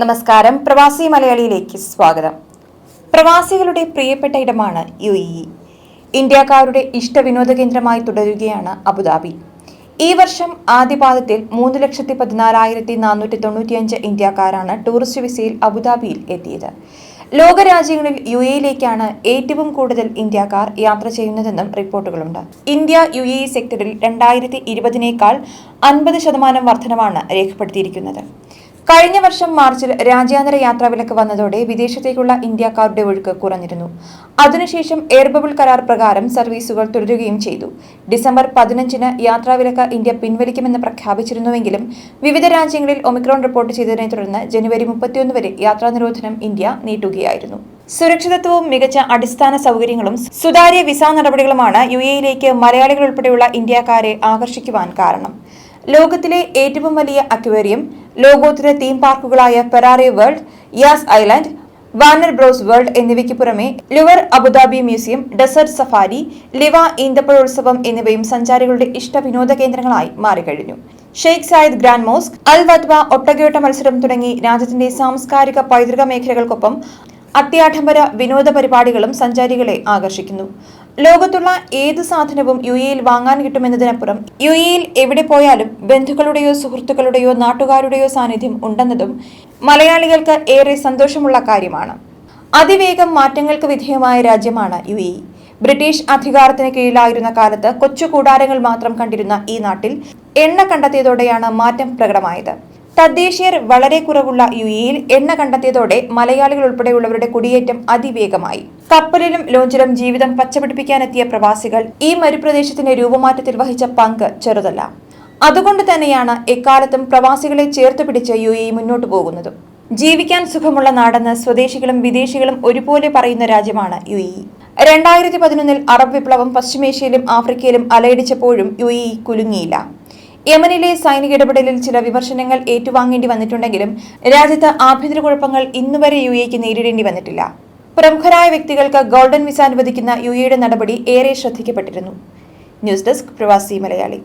നമസ്കാരം. പ്രവാസി മലയാളിയിലേക്ക് സ്വാഗതം. പ്രവാസികളുടെ പ്രിയപ്പെട്ട ഇടമാണ് യു ഇ. ഇന്ത്യക്കാരുടെ ഇഷ്ട വിനോദ കേന്ദ്രമായി തുടരുകയാണ് അബുദാബി. ഈ വർഷം ആദ്യപാദത്തിൽ മൂന്ന് ലക്ഷത്തി പതിനാലായിരത്തി നാനൂറ്റി തൊണ്ണൂറ്റിയഞ്ച് ഇന്ത്യക്കാരാണ് ടൂറിസ്റ്റ് വിസയിൽ അബുദാബിയിൽ എത്തിയത്. ലോകരാജ്യങ്ങളിൽ യു എയിലേക്കാണ് ഏറ്റവും കൂടുതൽ ഇന്ത്യക്കാർ യാത്ര ചെയ്യുന്നതെന്നും റിപ്പോർട്ടുകളുണ്ട്. ഇന്ത്യ യു എ സെക്ടറിൽ രണ്ടായിരത്തി ഇരുപതിനേക്കാൾ അൻപത് ശതമാനം വർധനമാണ് രേഖപ്പെടുത്തിയിരിക്കുന്നത്. കഴിഞ്ഞ വർഷം മാർച്ചിൽ രാജ്യാന്തര യാത്രാവിലക്ക് വന്നതോടെ വിദേശത്തേക്കുള്ള ഇന്ത്യക്കാരുടെ ഒഴുക്ക് കുറഞ്ഞിരുന്നു. അതിനുശേഷം എയർ ബബിൾ കരാർ പ്രകാരം സർവീസുകൾ തുടരുകയും ചെയ്തു. ഡിസംബർ പതിനഞ്ചിന് യാത്രാവിലക്ക് ഇന്ത്യ പിൻവലിക്കുമെന്ന് പ്രഖ്യാപിച്ചിരുന്നുവെങ്കിലും വിവിധ രാജ്യങ്ങളിൽ ഒമിക്രോൺ റിപ്പോർട്ട് ചെയ്തതിനെ തുടർന്ന് ജനുവരി മുപ്പത്തിയൊന്ന് വരെ യാത്രാ നിരോധനം ഇന്ത്യ നീട്ടുകയായിരുന്നു. സുരക്ഷിതത്വവും മികച്ച അടിസ്ഥാന സൗകര്യങ്ങളും സുതാര്യ വിസ നടപടികളുമാണ് യു എയിലേക്ക് മലയാളികൾ ഉൾപ്പെടെയുള്ള ഇന്ത്യക്കാരെ ആകർഷിക്കുവാൻ കാരണം. ലോകത്തിലെ ഏറ്റവും വലിയ അക്വേറിയം ലോകോത്തര theme പാർക്കുകളായ Ferrari World Yas Island Warner Bros World എന്നിവയ്ക്ക് പുറമെ Louvre Abu Dhabi museum desert safari Liwa ഈന്തപ്പഴോത്സവം എന്നിവയും സഞ്ചാരികളുടെ ഇഷ്ട വിനോദ കേന്ദ്രങ്ങളായി മാറിക്കഴിഞ്ഞു. Sheikh Zayed Grand Mosque Al Wathba ഒട്ടകയോട്ട മത്സരം തുടങ്ങി രാജ്യത്തിന്റെ സാംസ്കാരിക പൈതൃക മേഖലകൾക്കൊപ്പം അത്യാഡംബര വിനോദ പരിപാടികളും സഞ്ചാരികളെ ആകർഷിക്കുന്നു. ലോകത്തുള്ള ഏത് സാധനവും യു എയിൽ വാങ്ങാൻ കിട്ടുമെന്നതിനപ്പുറം യു എയിൽ എവിടെ പോയാലും ബന്ധുക്കളുടെയോ സുഹൃത്തുക്കളുടെയോ നാട്ടുകാരുടെയോ സാന്നിധ്യം ഉണ്ടെന്നതും മലയാളികൾക്ക് ഏറെ സന്തോഷമുള്ള കാര്യമാണ്. അതിവേഗം മാറ്റങ്ങൾക്ക് വിധേയമായ രാജ്യമാണ് യു എ ബ്രിട്ടീഷ് അധികാരത്തിന് കീഴിലായിരുന്ന കാലത്ത് കൊച്ചു കൂടാരങ്ങൾ മാത്രം കണ്ടിരുന്ന ഈ നാട്ടിൽ എണ്ണ കണ്ടെത്തിയതോടെയാണ് മാറ്റം പ്രകടമായത്. തദ്ദേശീയർ വളരെ കുറവുള്ള യു എയിൽ എണ്ണ കണ്ടെത്തിയതോടെ മലയാളികൾ ഉൾപ്പെടെയുള്ളവരുടെ കുടിയേറ്റം അതിവേഗമായി. കപ്പലിലും ലോഞ്ചിലും ജീവിതം പച്ചപിടിപ്പിക്കാനെത്തിയ പ്രവാസികൾ ഈ മരുപ്രദേശത്തിന്റെ രൂപമാറ്റത്തിൽ വഹിച്ച പങ്ക് ചെറുതല്ല. അതുകൊണ്ട് തന്നെയാണ് എക്കാലത്തും പ്രവാസികളെ ചേർത്ത് പിടിച്ച് യു എ മുന്നോട്ടു പോകുന്നതും. ജീവിക്കാൻ സുഖമുള്ള നാടെന്ന് സ്വദേശികളും വിദേശികളും ഒരുപോലെ പറയുന്ന രാജ്യമാണ് യു എ രണ്ടായിരത്തി പതിനൊന്നിൽ അറബ് വിപ്ലവം പശ്ചിമേഷ്യയിലും ആഫ്രിക്കയിലും അലയടിച്ചപ്പോഴും യു എ കുലുങ്ങിയില്ല. യമനിലെ സൈനിക ഇടപെടലിൽ ചില വിമർശനങ്ങൾ ഏറ്റുവാങ്ങേണ്ടി വന്നിട്ടുണ്ടെങ്കിലും രാജ്യത്ത് ആഭ്യന്തര കുഴപ്പങ്ങൾ ഇന്നുവരെ യു എക്ക് നേരിടേണ്ടി വന്നിട്ടില്ല. പ്രമുഖരായ വ്യക്തികൾക്ക് ഗോൾഡൻ വിസ അനുവദിക്കുന്ന യു എയുടെ നടപടി ഏറെ ശ്രദ്ധിക്കപ്പെട്ടിരുന്നു. ന്യൂസ് ഡെസ്ക് പ്രവാസി മലയാളി.